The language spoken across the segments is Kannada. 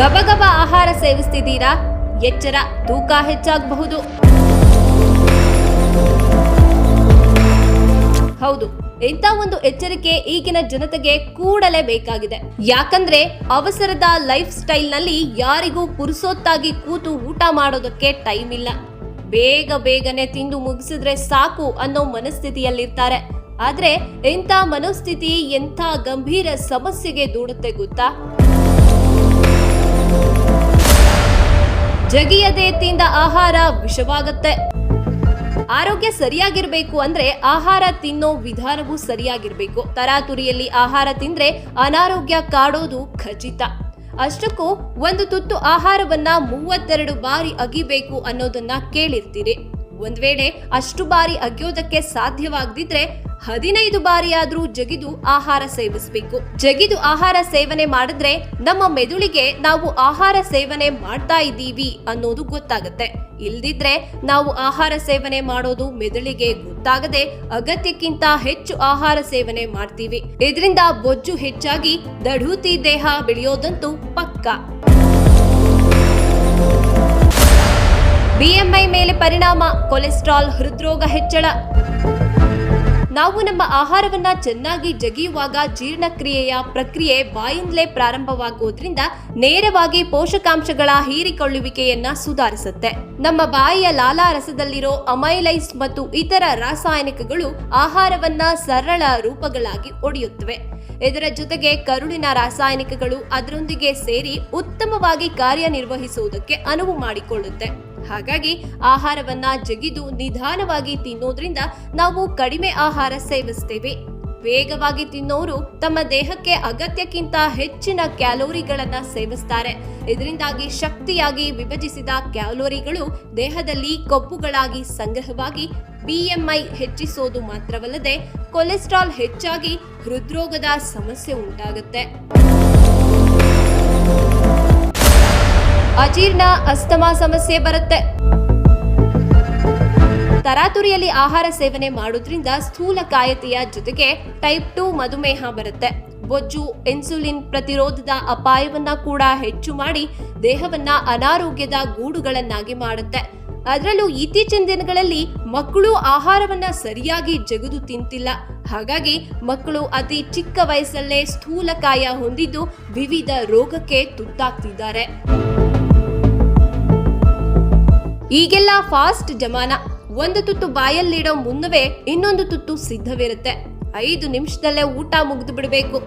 ಗಬಗಬ ಆಹಾರ ಸೇವಿಸ್ತಿದ್ದೀರಾ? ಎಚ್ಚರ, ತೂಕ ಹೆಚ್ಚಾಗಬಹುದು. ಹೌದು, ಇಂಥ ಒಂದು ಎಚ್ಚರಿಕೆ ಈಗಿನ ಜನತೆಗೆ ಕೂಡಲೇ ಬೇಕಾಗಿದೆ. ಯಾಕಂದ್ರೆ ಅವಸರದ ಲೈಫ್ ಸ್ಟೈಲ್ನಲ್ಲಿ ಯಾರಿಗೂ ಪುರುಸೊತ್ತಾಗಿ ಕೂತು ಊಟ ಮಾಡೋದಕ್ಕೆ ಟೈಮ್ ಇಲ್ಲ. ಬೇಗ ಬೇಗನೆ ತಿಂದು ಮುಗಿಸಿದ್ರೆ ಸಾಕು ಅನ್ನೋ ಮನಸ್ಥಿತಿಯಲ್ಲಿರ್ತಾರೆ. ಆದ್ರೆ ಇಂಥ ಮನೋಸ್ಥಿತಿ ಎಂಥ ಗಂಭೀರ ಸಮಸ್ಯೆಗೆ ದೂಡುತ್ತೆ ಗೊತ್ತಾ? ಜಗಿಯದೆ ತಿಂದ ಆಹಾರ ವಿಷವಾಗತ್ತೆ. ಆರೋಗ್ಯ ಸರಿಯಾಗಿರ್ಬೇಕು ಅಂದ್ರೆ ಆಹಾರ ತಿನ್ನೋ ವಿಧಾನವೂ ಸರಿಯಾಗಿರ್ಬೇಕು. ತರಾತುರಿಯಲ್ಲಿ ಆಹಾರ ತಿಂದ್ರೆ ಅನಾರೋಗ್ಯ ಕಾಡೋದು ಖಚಿತ. ಅಷ್ಟಕ್ಕೂ ಒಂದು ತುತ್ತು ಆಹಾರವನ್ನ ಮೂವತ್ತೆರಡು ಬಾರಿ ಅಗಿಬೇಕು ಅನ್ನೋದನ್ನ ಕೇಳಿರ್ತೀರಿ. ಒಂದ್ ವೇಳೆ ಅಷ್ಟು ಬಾರಿ ಅಗಿಯೋದಕ್ಕೆ ಸಾಧ್ಯವಾಗದಿದ್ರೆ ಹದಿನೈದು ಬಾರಿಯಾದ್ರೂ ಜಗಿದು ಆಹಾರ ಸೇವಿಸಬೇಕು. ಜಗಿದು ಆಹಾರ ಸೇವನೆ ಮಾಡಿದ್ರೆ ನಮ್ಮ ಮೆದುಳಿಗೆ ನಾವು ಆಹಾರ ಸೇವನೆ ಮಾಡ್ತಾ ಇದ್ದೀವಿ ಅನ್ನೋದು ಗೊತ್ತಾಗುತ್ತೆ. ಇಲ್ದಿದ್ರೆ ನಾವು ಆಹಾರ ಸೇವನೆ ಮಾಡೋದು ಮೆದುಳಿಗೆ ಗೊತ್ತಾಗದೆ ಅಗತ್ಯಕ್ಕಿಂತ ಹೆಚ್ಚು ಆಹಾರ ಸೇವನೆ ಮಾಡ್ತೀವಿ. ಇದರಿಂದ ಬೊಜ್ಜು ಹೆಚ್ಚಾಗಿ ದಢೂತಿ ದೇಹ ಬೆಳೆಯೋದಂತೂ ಪಕ್ಕಾ. ಬಿಎಂಐ ಮೇಲೆ ಪರಿಣಾಮ, ಕೊಲೆಸ್ಟ್ರಾಲ್ ಹೃದ್ರೋಗ ಹೆಚ್ಚಳ. ನಾವು ನಮ್ಮ ಆಹಾರವನ್ನ ಚೆನ್ನಾಗಿ ಜಗಿಯುವಾಗ ಜೀರ್ಣಕ್ರಿಯೆಯ ಪ್ರಕ್ರಿಯೆ ಬಾಯಿಂದಲೇ ಪ್ರಾರಂಭವಾಗುವುದರಿಂದ ನೇರವಾಗಿ ಪೋಷಕಾಂಶಗಳ ಹೀರಿಕೊಳ್ಳುವಿಕೆಯನ್ನ ಸುಧಾರಿಸುತ್ತೆ. ನಮ್ಮ ಬಾಯಿಯ ಲಾಲಾರಸದಲ್ಲಿರೋ ಅಮೈಲೈಸ್ ಮತ್ತು ಇತರ ರಾಸಾಯನಿಕಗಳು ಆಹಾರವನ್ನ ಸರಳ ರೂಪಗಳಾಗಿ ಒಡೆಯುತ್ತವೆ. ಇದರ ಜೊತೆಗೆ ಕರುಳಿನ ರಾಸಾಯನಿಕಗಳು ಅದರೊಂದಿಗೆ ಸೇರಿ ಉತ್ತಮವಾಗಿ ಕಾರ್ಯನಿರ್ವಹಿಸುವುದಕ್ಕೆ ಅನುವು ಮಾಡಿಕೊಳ್ಳುತ್ತೆ. ಹಾಗಾಗಿ ಆಹಾರವನ್ನ ಜಗಿದು ನಿಧಾನವಾಗಿ ತಿನ್ನೋದ್ರಿಂದ ನಾವು ಕಡಿಮೆ ಆಹಾರ ಸೇವಿಸ್ತೇವೆ. ವೇಗವಾಗಿ ತಿನ್ನೋರು ತಮ್ಮ ದೇಹಕ್ಕೆ ಅಗತ್ಯಕ್ಕಿಂತ ಹೆಚ್ಚಿನ ಕ್ಯಾಲೋರಿಗಳನ್ನ ಸೇವಿಸ್ತಾರೆ. ಇದರಿಂದಾಗಿ ಶಕ್ತಿಯಾಗಿ ವಿಭಜಿಸಿದ ಕ್ಯಾಲೋರಿಗಳು ದೇಹದಲ್ಲಿ ಕೊಬ್ಬುಗಳಾಗಿ ಸಂಗ್ರಹವಾಗಿ ಬಿಎಂಐ ಹೆಚ್ಚಿಸೋದು ಮಾತ್ರವಲ್ಲದೆ ಕೊಲೆಸ್ಟ್ರಾಲ್ ಹೆಚ್ಚಾಗಿ ಹೃದ್ರೋಗದ ಸಮಸ್ಯೆ ಉಂಟಾಗುತ್ತೆ. ಅಜೀರ್ಣ ಅಸ್ತಮಾ ಸಮಸ್ಯೆ ಬರುತ್ತೆ. ತರಾತುರಿಯಲ್ಲಿ ಆಹಾರ ಸೇವನೆ ಮಾಡೋದ್ರಿಂದ ಸ್ಥೂಲ ಕಾಯತೆಯ ಜೊತೆಗೆ ಟೈಪ್ ಟು ಮಧುಮೇಹ ಬರುತ್ತೆ. ಬೊಜ್ಜು ಇನ್ಸುಲಿನ್ ಪ್ರತಿರೋಧದ ಅಪಾಯವನ್ನ ಕೂಡ ಹೆಚ್ಚು ಮಾಡಿ ದೇಹವನ್ನ ಅನಾರೋಗ್ಯದ ಗೂಡುಗಳನ್ನಾಗಿ ಮಾಡುತ್ತೆ. ಅದರಲ್ಲೂ ಇತ್ತೀಚಿನ ದಿನಗಳಲ್ಲಿ ಮಕ್ಕಳು ಆಹಾರವನ್ನ ಸರಿಯಾಗಿ ಜಗದು ತಿಂತಿಲ್ಲ. ಹಾಗಾಗಿ ಮಕ್ಕಳು ಅತಿ ಚಿಕ್ಕ ವಯಸ್ಸಲ್ಲೇ ಸ್ಥೂಲಕಾಯ ಹೊಂದಿದ್ದು ವಿವಿಧ ರೋಗಕ್ಕೆ ತುತ್ತಾಗ್ತಿದ್ದಾರೆ. ಈಗೆಲ್ಲ ಫಾಸ್ಟ್ ಜಮಾನ. ಒಂದು ತುತ್ತು ಬಾಯಲ್ಲಿಡೋ ಮುನ್ನವೇ ಇನ್ನೊಂದು ತುತ್ತು ಸಿದ್ಧವಿರುತ್ತೆ. ಐದು ನಿಮಿಷದಲ್ಲೇ ಊಟ ಮುಗಿದು ಬಿಡಬೇಕು.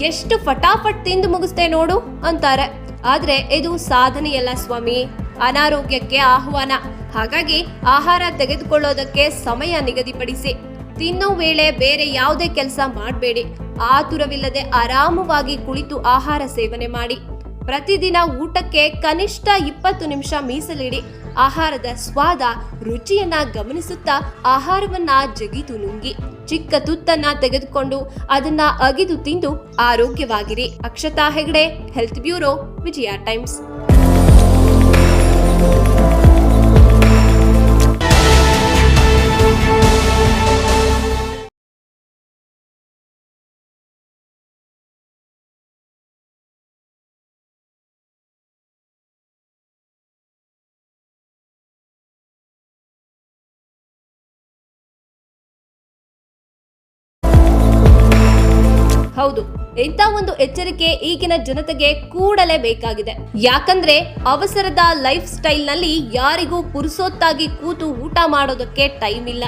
ಎಷ್ಟು ಫಟಾಫಟ್ ತಿಂದು ಮುಗಿಸ್ತೆ ನೋಡು ಅಂತಾರೆ. ಆದ್ರೆ ಇದು ಸಾಧನೆಯಲ್ಲ ಸ್ವಾಮಿ. ಅನಾರೋಗ್ಯಕ್ಕೆ ಆಹ್ವಾನ. ಹಾಗಾಗಿ ಆಹಾರ ತೆಗೆದುಕೊಳ್ಳೋದಕ್ಕೆ ಸಮಯ ನಿಗದಿಪಡಿಸಿ. ತಿನ್ನೋ ವೇಳೆ ಬೇರೆ ಯಾವುದೇ ಕೆಲಸ ಮಾಡಬೇಡಿ. ಆತುರವಿಲ್ಲದೆ ಆರಾಮವಾಗಿ ಕುಳಿತು ಆಹಾರ ಸೇವನೆ ಮಾಡಿ. ಪ್ರತಿದಿನ ಊಟಕ್ಕೆ ಕನಿಷ್ಠ ಇಪ್ಪತ್ತು ನಿಮಿಷ ಮೀಸಲಿಡಿ. ಆಹಾರದ ಸ್ವಾದ ರುಚಿಯನ್ನ ಗಮನಿಸುತ್ತಾ ಆಹಾರವನ್ನ ಜಗಿದು ನುಂಗಿ. ಚಿಕ್ಕ ತುತ್ತನ್ನ ತೆಗೆದುಕೊಂಡು ಅದನ್ನ ಅಗಿದು ತಿಂದು ಆರೋಗ್ಯವಾಗಿರಿ. Akshata Hegde health bureau Vijaya Times ಹೌದು ಇಂಥ ಒಂದು ಎಚ್ಚರಿಕೆ ಈಗಿನ ಜನತೆಗೆ ಕೂಡಲೇ ಬೇಕಾಗಿದೆ ಯಾಕಂದ್ರೆ ಅವಸರದ ಲೈಫ್ ಸ್ಟೈಲ್ನಲ್ಲಿ ಯಾರಿಗೂ ಪುರುಸೊತ್ತಾಗಿ ಕೂತು ಊಟ ಮಾಡೋದಕ್ಕೆ ಟೈಮ್ ಇಲ್ಲ.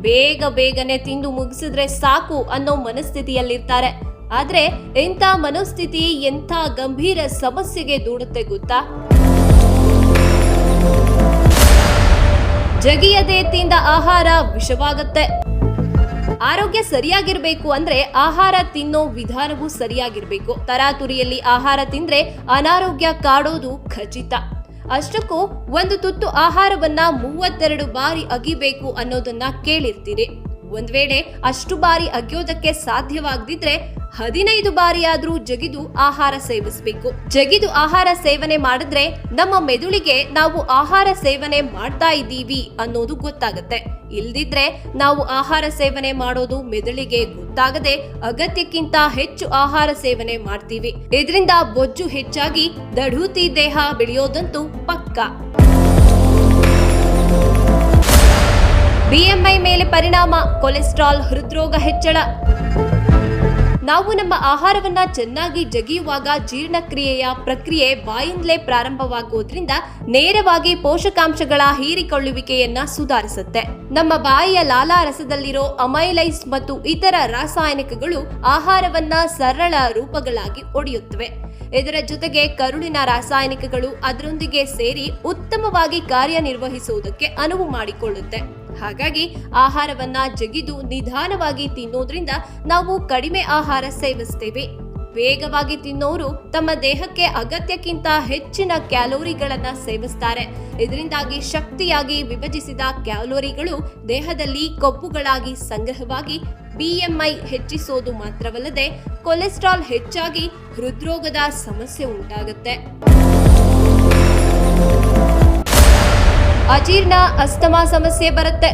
ಬೇಗ ಬೇಗನೆ ತಿಂದು ಮುಗಿಸಿದ್ರೆ ಸಾಕು ಅನ್ನೋ ಮನಸ್ಥಿತಿಯಲ್ಲಿರ್ತಾರೆ. ಆದ್ರೆ ಇಂಥ ಮನೋಸ್ಥಿತಿ, ಎಂಥ ಗಂಭೀರ ಸಮಸ್ಯೆಗೆ ದೂಡುತ್ತೆ ಗೊತ್ತಾ? ಜಗಿಯದೆ ತಿಂದ ಆಹಾರ ವಿಷವಾಗತ್ತೆ. ಆರೋಗ್ಯ ಸರಿಯಾಗಿರ್ಬೇಕು ಅಂದ್ರೆ ಆಹಾರ ತಿನ್ನೋ ವಿಧಾನವೂ ಸರಿಯಾಗಿರ್ಬೇಕು. ತರಾತುರಿಯಲ್ಲಿ ಆಹಾರ ತಿಂದ್ರೆ ಅನಾರೋಗ್ಯ ಕಾಡೋದು ಖಚಿತ. ಅಷ್ಟಕ್ಕೂ ಒಂದು ತುತ್ತು ಆಹಾರವನ್ನ ಮೂವತ್ತೆರಡು ಬಾರಿ ಅಗಿಬೇಕು ಅನ್ನೋದನ್ನ ಕೇಳಿರ್ತೀರಿ. ಒಂದ್ ವೇಳೆ ಅಷ್ಟು ಬಾರಿ ಅಗಿಯೋದಕ್ಕೆ ಸಾಧ್ಯವಾಗದಿದ್ರೆ ಹದಿನೈದು ಬಾರಿಯಾದ್ರೂ ಜಗಿದು ಆಹಾರ ಸೇವಿಸಬೇಕು. ಜಗಿದು ಆಹಾರ ಸೇವನೆ ಮಾಡಿದ್ರೆ ನಮ್ಮ ಮೆದುಳಿಗೆ ನಾವು ಆಹಾರ ಸೇವನೆ ಮಾಡ್ತಾ ಇದ್ದೀವಿ ಅನ್ನೋದು ಗೊತ್ತಾಗುತ್ತೆ. ಇಲ್ದಿದ್ರೆ ನಾವು ಆಹಾರ ಸೇವನೆ ಮಾಡೋದು ಮೆದುಳಿಗೆ ಗೊತ್ತಾಗದೆ ಅಗತ್ಯಕ್ಕಿಂತ ಹೆಚ್ಚು ಆಹಾರ ಸೇವನೆ ಮಾಡ್ತೀವಿ. ಇದರಿಂದ ಬೊಜ್ಜು ಹೆಚ್ಚಾಗಿ ದಢೂತಿ ದೇಹ ಬೆಳೆಯೋದಂತೂ ಪಕ್ಕಾ. ಬಿಎಂಐ ಮೇಲೆ ಪರಿಣಾಮ, ಕೊಲೆಸ್ಟ್ರಾಲ್ ಹೃದ್ರೋಗ ಹೆಚ್ಚಳ. ನಾವು ನಮ್ಮ ಆಹಾರವನ್ನ ಚೆನ್ನಾಗಿ ಜಗಿಯುವಾಗ ಜೀರ್ಣಕ್ರಿಯೆಯ ಪ್ರಕ್ರಿಯೆ ಬಾಯಿಂದಲೇ ಪ್ರಾರಂಭವಾಗುವುದರಿಂದ ನೇರವಾಗಿ ಪೋಷಕಾಂಶಗಳ ಹೀರಿಕೊಳ್ಳುವಿಕೆಯನ್ನ ಸುಧಾರಿಸುತ್ತೆ. ನಮ್ಮ ಬಾಯಿಯ ಲಾಲಾರಸದಲ್ಲಿರೋ ಅಮೈಲೈಸ್ ಮತ್ತು ಇತರ ರಾಸಾಯನಿಕಗಳು ಆಹಾರವನ್ನ ಸರಳ ರೂಪಗಳಾಗಿ ಒಡೆಯುತ್ತವೆ. ಇದರ ಜೊತೆಗೆ ಕರುಳಿನ ರಾಸಾಯನಿಕಗಳು ಅದರೊಂದಿಗೆ ಸೇರಿ ಉತ್ತಮವಾಗಿ ಕಾರ್ಯನಿರ್ವಹಿಸುವುದಕ್ಕೆ ಅನುವು ಮಾಡಿಕೊಳ್ಳುತ್ತೆ. ಹಾಗಾಗಿ ಆಹಾರವನ್ನ ಜಗಿದು ನಿಧಾನವಾಗಿ ತಿನ್ನೋದ್ರಿಂದ ನಾವು ಕಡಿಮೆ ಆಹಾರ ಸೇವಿಸ್ತೇವೆ. ವೇಗವಾಗಿ ತಿನ್ನೋರು ತಮ್ಮ ದೇಹಕ್ಕೆ ಅಗತ್ಯಕ್ಕಿಂತ ಹೆಚ್ಚಿನ ಕ್ಯಾಲೋರಿಗಳನ್ನ ಸೇವಿಸ್ತಾರೆ. ಇದರಿಂದಾಗಿ ಶಕ್ತಿಯಾಗಿ ವಿಭಜಿಸಿದ ಕ್ಯಾಲೋರಿಗಳು ದೇಹದಲ್ಲಿ ಕೊಬ್ಬುಗಳಾಗಿ ಸಂಗ್ರಹವಾಗಿ ಬಿಎಂಐ ಹೆಚ್ಚಿಸೋದು ಮಾತ್ರವಲ್ಲದೆ ಕೊಲೆಸ್ಟ್ರಾಲ್ ಹೆಚ್ಚಾಗಿ ಹೃದ್ರೋಗದ ಸಮಸ್ಯೆ ಉಂಟಾಗುತ್ತೆ. ಅಜೀರ್ಣ ಅಸ್ತಮಾ ಸಮಸ್ಯೆ ಬರುತ್ತೆ.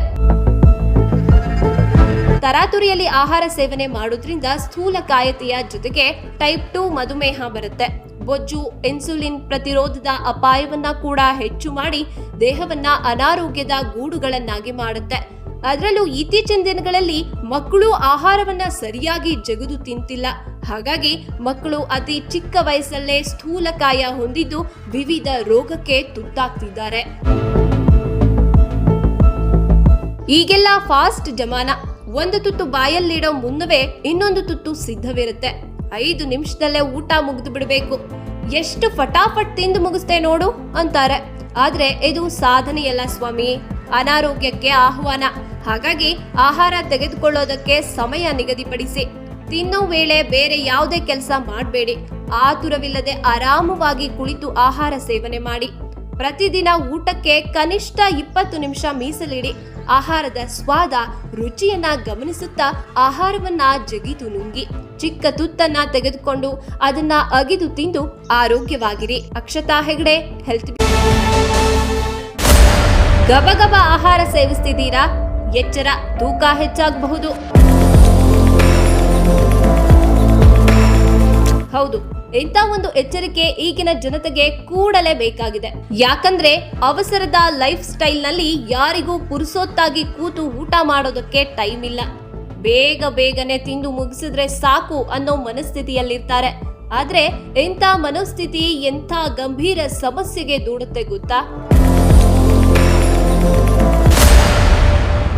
ತರಾತುರಿಯಲ್ಲಿ ಆಹಾರ ಸೇವನೆ ಮಾಡೋದ್ರಿಂದ ಸ್ಥೂಲಕಾಯತೆಯ ಜೊತೆಗೆ ಟೈಪ್ ಟು ಮಧುಮೇಹ ಬರುತ್ತೆ. ಬೊಜ್ಜು ಇನ್ಸುಲಿನ್ ಪ್ರತಿರೋಧದ ಅಪಾಯವನ್ನ ಕೂಡ ಹೆಚ್ಚು ಮಾಡಿ ದೇಹವನ್ನ ಅನಾರೋಗ್ಯದ ಗೂಡುಗಳನ್ನಾಗಿ ಮಾಡುತ್ತೆ. ಅದರಲ್ಲೂ ಇತ್ತೀಚಿನ ದಿನಗಳಲ್ಲಿ ಮಕ್ಕಳು ಆಹಾರವನ್ನ ಸರಿಯಾಗಿ ಜಗುದು ತಿಂತಿಲ್ಲ. ಹಾಗಾಗಿ ಮಕ್ಕಳು ಅತಿ ಚಿಕ್ಕ ವಯಸ್ಸಲ್ಲೇ ಸ್ಥೂಲಕಾಯ ಹೊಂದಿದ್ದು ವಿವಿಧ ರೋಗಕ್ಕೆ ತುತ್ತಾಗ್ತಿದ್ದಾರೆ. ಈಗೆಲ್ಲ ಫಾಸ್ಟ್ ಜಮಾನ. ಒಂದು ತುತ್ತು ಬಾಯಲ್ಲಿಡೋ ಮುನ್ನವೇ ಇನ್ನೊಂದು ತುತ್ತು ಸಿದ್ಧವಿರುತ್ತೆ. ಐದು ನಿಮಿಷದಲ್ಲೇ ಊಟ ಮುಗಿದು ಬಿಡಬೇಕು. ಎಷ್ಟು ಫಟಾಫಟ್ ತಿಂದು ಮುಗಿಸ್ತೆ ನೋಡು ಅಂತಾರೆ. ಆದ್ರೆ ಇದು ಸಾಧನೆಯಲ್ಲ ಸ್ವಾಮಿ. ಅನಾರೋಗ್ಯಕ್ಕೆ ಆಹ್ವಾನ. ಹಾಗಾಗಿ ಆಹಾರ ತೆಗೆದುಕೊಳ್ಳೋದಕ್ಕೆ ಸಮಯ ನಿಗದಿಪಡಿಸಿ. ತಿನ್ನೋ ವೇಳೆ ಬೇರೆ ಯಾವುದೇ ಕೆಲಸ ಮಾಡಬೇಡಿ. ಆತುರವಿಲ್ಲದೆ ಆರಾಮವಾಗಿ ಕುಳಿತು ಆಹಾರ ಸೇವನೆ ಮಾಡಿ. ಪ್ರತಿದಿನ ಊಟಕ್ಕೆ ಕನಿಷ್ಠ ಇಪ್ಪತ್ತು ನಿಮಿಷ ಮೀಸಲಿಡಿ. ಆಹಾರದ ಸ್ವಾದ ರುಚಿಯನ್ನ ಗಮನಿಸುತ್ತಾ ಆಹಾರವನ್ನ ಜಗಿದು ನುಂಗಿ. ಚಿಕ್ಕ ತುತ್ತನ್ನ ತೆಗೆದುಕೊಂಡು ಅದನ್ನ ಅಗಿದು ತಿಂದು ಆರೋಗ್ಯವಾಗಿರಿ. ಅಕ್ಷತಾ ಹೆಗಡೆ ಹೆಲ್ತ್ ಗಬಗಬ ಆಹಾರ ಸೇವಿಸ್ತಿದ್ದೀರಾ? ಎಚ್ಚರ, ತೂಕ ಹೆಚ್ಚಾಗಬಹುದು. ಹೌದು, ಇಂಥ ಒಂದು ಎಚ್ಚರಿಕೆ ಈಗಿನ ಜನತೆಗೆ ಕೂಡಲೇ ಬೇಕಾಗಿದೆ ಯಾಕಂದ್ರೆ ಅವಸರದ ಲೈಫ್ ಸ್ಟೈಲ್ನಲ್ಲಿ ಯಾರಿಗೂ ಪುರುಸೊತ್ತಾಗಿ ಕೂತು ಊಟ ಮಾಡೋದಕ್ಕೆ ಟೈಮ್ ಇಲ್ಲ. ಬೇಗ ಬೇಗನೆ ತಿಂದು ಮುಗಿಸಿದ್ರೆ ಸಾಕು ಅನ್ನೋ ಮನಸ್ಥಿತಿಯಲ್ಲಿರ್ತಾರೆ. ಆದ್ರೆ ಇಂಥ ಮನೋಸ್ಥಿತಿ ಎಂಥ ಗಂಭೀರ ಸಮಸ್ಯೆಗೆ ದೂಡುತ್ತೆ ಗೊತ್ತಾ?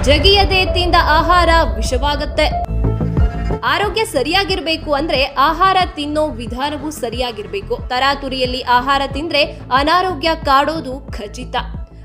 ಜಗಿಯದೆ ತಿಂದ ಆಹಾರ ವಿಷವಾಗತ್ತೆ. ಆರೋಗ್ಯ ಸರಿಯಾಗಿರ್ಬೇಕು ಅಂದ್ರೆ ಆಹಾರ ತಿನ್ನೋ ವಿಧಾನವೂ ಸರಿಯಾಗಿರ್ಬೇಕು. ತರಾತುರಿಯಲ್ಲಿ ಆಹಾರ ತಿಂದ್ರೆ ಅನಾರೋಗ್ಯ ಕಾಡೋದು ಖಚಿತ.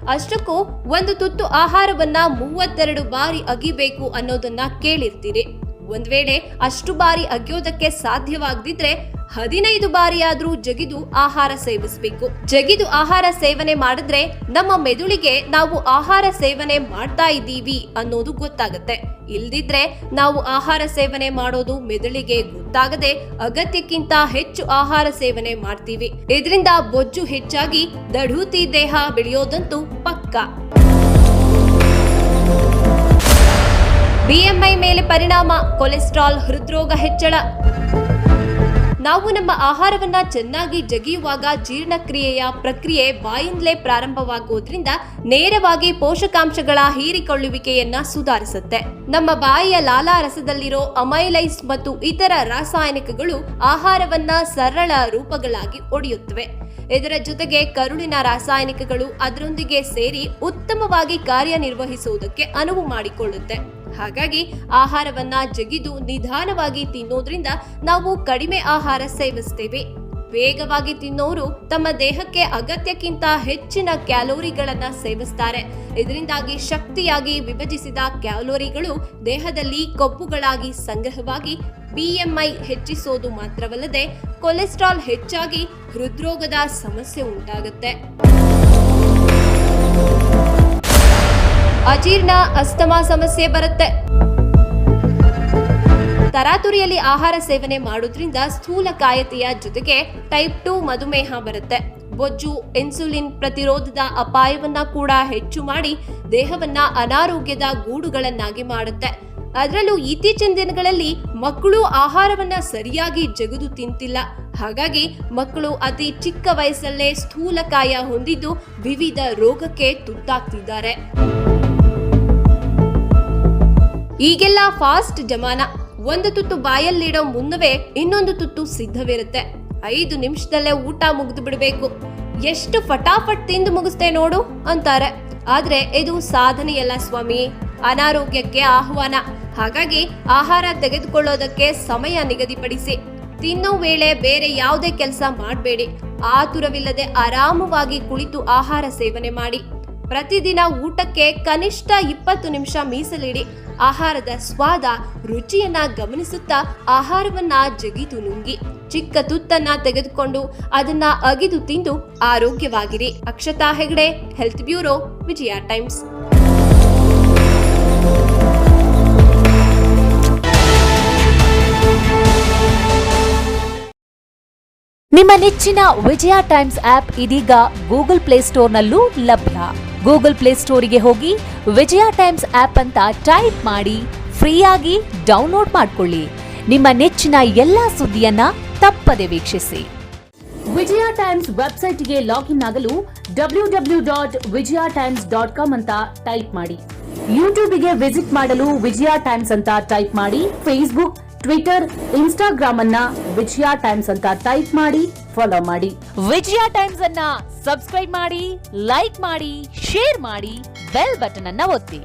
ಅಷ್ಟಕ್ಕೂ ಒಂದು ತುತ್ತು ಆಹಾರವನ್ನ ಮೂವತ್ತೆರಡು ಬಾರಿ ಅಗಿಬೇಕು ಅನ್ನೋದನ್ನ ಕೇಳಿರ್ತೀರಿ. ಒಂದ್ ವೇಳೆ ಅಷ್ಟು ಬಾರಿ ಅಗಿಯೋದಕ್ಕೆ ಸಾಧ್ಯವಾಗದಿದ್ರೆ ಹದಿನೈದು ಬಾರಿಯಾದ್ರೂ ಜಗಿದು ಆಹಾರ ಸೇವಿಸಬೇಕು. ಜಗಿದು ಆಹಾರ ಸೇವನೆ ಮಾಡಿದ್ರೆ ನಮ್ಮ ಮೆದುಳಿಗೆ ನಾವು ಆಹಾರ ಸೇವನೆ ಮಾಡ್ತಾ ಇದ್ದೀವಿ ಅನ್ನೋದು ಗೊತ್ತಾಗುತ್ತೆ. ಇಲ್ದಿದ್ರೆ ನಾವು ಆಹಾರ ಸೇವನೆ ಮಾಡೋದು ಮೆದುಳಿಗೆ ಗೊತ್ತಾಗದೆ ಅಗತ್ಯಕ್ಕಿಂತ ಹೆಚ್ಚು ಆಹಾರ ಸೇವನೆ ಮಾಡ್ತೀವಿ. ಇದರಿಂದ ಬೊಜ್ಜು ಹೆಚ್ಚಾಗಿ ದಢೂತಿ ದೇಹ ಬೆಳೆಯೋದಂತೂ ಪಕ್ಕಾ. ಬಿಎಂಐ ಮೇಲೆ ಪರಿಣಾಮ, ಕೊಲೆಸ್ಟ್ರಾಲ್ ಹೃದ್ರೋಗ ಹೆಚ್ಚಳ. ನಾವು ನಮ್ಮ ಆಹಾರವನ್ನ ಚೆನ್ನಾಗಿ ಜಗಿಯುವಾಗ ಜೀರ್ಣಕ್ರಿಯೆಯ ಪ್ರಕ್ರಿಯೆ ಬಾಯಿಂದಲೇ ಪ್ರಾರಂಭವಾಗುವುದರಿಂದ ನೇರವಾಗಿ ಪೋಷಕಾಂಶಗಳ ಹೀರಿಕೊಳ್ಳುವಿಕೆಯನ್ನ ಸುಧಾರಿಸುತ್ತೆ. ನಮ್ಮ ಬಾಯಿಯ ಲಾಲಾರಸದಲ್ಲಿರೋ ಅಮೈಲೈಸ್ ಮತ್ತು ಇತರ ರಾಸಾಯನಿಕಗಳು ಆಹಾರವನ್ನ ಸರಳ ರೂಪಗಳಾಗಿ ಒಡೆಯುತ್ತವೆ. ಇದರ ಜೊತೆಗೆ ಕರುಳಿನ ರಾಸಾಯನಿಕಗಳು ಅದರೊಂದಿಗೆ ಸೇರಿ ಉತ್ತಮವಾಗಿ ಕಾರ್ಯನಿರ್ವಹಿಸುವುದಕ್ಕೆ ಅನುವು ಮಾಡಿಕೊಳ್ಳುತ್ತೆ. ಹಾಗಾಗಿ ಆಹಾರವನ್ನ ಜಗಿದು ನಿಧಾನವಾಗಿ ತಿನ್ನೋದ್ರಿಂದ ನಾವು ಕಡಿಮೆ ಆಹಾರ ಸೇವಿಸ್ತೇವೆ. ವೇಗವಾಗಿ ತಿನ್ನೋರು ತಮ್ಮ ದೇಹಕ್ಕೆ ಅಗತ್ಯಕ್ಕಿಂತ ಹೆಚ್ಚಿನ ಕ್ಯಾಲೋರಿಗಳನ್ನ ಸೇವಿಸ್ತಾರೆ. ಇದರಿಂದಾಗಿ ಶಕ್ತಿಯಾಗಿ ವಿಭಜಿಸಿದ ಕ್ಯಾಲೋರಿಗಳು ದೇಹದಲ್ಲಿ ಕೊಬ್ಬುಗಳಾಗಿ ಸಂಗ್ರಹವಾಗಿ ಬಿಎಂಐ ಹೆಚ್ಚಿಸೋದು ಮಾತ್ರವಲ್ಲದೆ ಕೊಲೆಸ್ಟ್ರಾಲ್ ಹೆಚ್ಚಾಗಿ ಹೃದ್ರೋಗದ ಸಮಸ್ಯೆ ಉಂಟಾಗುತ್ತೆ. ಅಜೀರ್ಣ ಅಸ್ತಮಾ ಸಮಸ್ಯೆ ಬರುತ್ತೆ. ತರಾತುರಿಯಲ್ಲಿ ಆಹಾರ ಸೇವನೆ ಮಾಡೋದ್ರಿಂದ ಸ್ಥೂಲಕಾಯತೆಯ ಜೊತೆಗೆ ಟೈಪ್ ಟು ಮಧುಮೇಹ ಬರುತ್ತೆ. ಬೊಜ್ಜು ಇನ್ಸುಲಿನ್ ಪ್ರತಿರೋಧದ ಅಪಾಯವನ್ನ ಕೂಡ ಹೆಚ್ಚು ಮಾಡಿ ದೇಹವನ್ನ ಅನಾರೋಗ್ಯದ ಗೂಡುಗಳನ್ನಾಗಿ ಮಾಡುತ್ತೆ. ಅದರಲ್ಲೂ ಇತ್ತೀಚಿನ ದಿನಗಳಲ್ಲಿ ಮಕ್ಕಳು ಆಹಾರವನ್ನ ಸರಿಯಾಗಿ ಜಗದು ತಿಂತಿಲ್ಲ. ಹಾಗಾಗಿ ಮಕ್ಕಳು ಅತಿ ಚಿಕ್ಕ ವಯಸ್ಸಲ್ಲೇ ಸ್ಥೂಲಕಾಯ ಹೊಂದಿದ್ದು ವಿವಿಧ ರೋಗಕ್ಕೆ ತುತ್ತಾಗ್ತಿದ್ದಾರೆ. ಈಗೆಲ್ಲ ಫಾಸ್ಟ್ ಜಮಾನ. ಒಂದು ತುತ್ತು ಬಾಯಲ್ಲಿಡೋ ಮುನ್ನವೇ ಇನ್ನೊಂದು ತುತ್ತು ಸಿದ್ಧವಿರುತ್ತೆ. ಐದು ನಿಮಿಷದಲ್ಲೇ ಊಟ ಮುಗಿದು ಬಿಡಬೇಕು. ಎಷ್ಟು ಫಟಾಫಟ್ ತಿಂದು ಮುಗಿಸ್ತೇ ನೋಡು ಅಂತಾರೆ. ಆದ್ರೆ ಇದು ಸಾಧನೆಯಲ್ಲ ಸ್ವಾಮಿ. ಅನಾರೋಗ್ಯಕ್ಕೆ ಆಹ್ವಾನ. ಹಾಗಾಗಿ ಆಹಾರ ತೆಗೆದುಕೊಳ್ಳೋದಕ್ಕೆ ಸಮಯ ನಿಗದಿಪಡಿಸಿ. ತಿನ್ನೋ ವೇಳೆ ಬೇರೆ ಯಾವುದೇ ಕೆಲಸ ಮಾಡಬೇಡಿ. ಆತುರವಿಲ್ಲದೆ ಆರಾಮವಾಗಿ ಕುಳಿತು ಆಹಾರ ಸೇವನೆ ಮಾಡಿ. ಪ್ರತಿದಿನ ಊಟಕ್ಕೆ ಕನಿಷ್ಠ ಇಪ್ಪತ್ತು ನಿಮಿಷ ಮೀಸಲಿಡಿ. ಆಹಾರದ ಸ್ವಾದ ರುಚಿಯನ್ನ ಗಮನಿಸುತ್ತಾ ಆಹಾರವನ್ನ ಜಗಿದು ನುಂಗಿ. ಚಿಕ್ಕ ತುತ್ತನ್ನ ತೆಗೆದುಕೊಂಡು ಅದನ್ನ ಅಗಿದು ತಿಂದು ಆರೋಗ್ಯವಾಗಿರಿ. Akshata Hegde health bureau Vijaya Times ನಿಮ್ಮ ನೆಚ್ಚಿನ ವಿಜಯ ಟೈಮ್ಸ್ ಆಪ್ ಇದೀಗ ಗೂಗಲ್ ಪ್ಲೇಸ್ಟೋರ್ನಲ್ಲೂ ಲಭ್ಯ. ಗೂಗಲ್ ಪ್ಲೇ ಸ್ಟೋರಿಗೆ ಹೋಗಿ ವಿಜಯ ಟೈಮ್ಸ್ ಆಪ್ ಅಂತ ಟೈಪ್ ಮಾಡಿ ಫ್ರೀಯಾಗಿ ಡೌನ್ಲೋಡ್ ಮಾಡಿಕೊಳ್ಳಿ. ನಿಮ್ಮ ನೆಚ್ಚಿನ ಎಲ್ಲಾ ಸುದ್ದಿಯನ್ನ ತಪ್ಪದೆ ವೀಕ್ಷಿಸಿ. ವಿಜಯ ಟೈಮ್ಸ್ ವೆಬ್ಸೈಟ್ಗೆ ಲಾಗಿನ್ ಆಗಲು W W dot Vijaya Times dot com ಅಂತ ಟೈಪ್ ಮಾಡಿ. ಯೂಟ್ಯೂಬ್ಗೆ ವಿಸಿಟ್ ಮಾಡಲು ವಿಜಯ ಟೈಮ್ಸ್ ಅಂತ ಟೈಪ್ ಮಾಡಿ. ಫೇಸ್ಬುಕ್ ಟ್ವಿಟರ್ ಇನ್ಸ್ಟಾಗ್ರಾಮ್ ಅನ್ನ ವಿಜಯ ಟೈಮ್ಸ್ ಅಂತ ಟೈಪ್ ಮಾಡಿ. ಫಾಲೋ ಮಾಡಿ. ವಿಜಯ ಟೈಮ್ಸ್ ಅನ್ನ ಸಬ್ಸ್ಕ್ರೈಬ್ ಮಾಡಿ ಲೈಕ್ ಮಾಡಿ ಶೇರ್ ಮಾಡಿ ಬೆಲ್ ಬಟನ್ ಅನ್ನ ಒತ್ತಿ.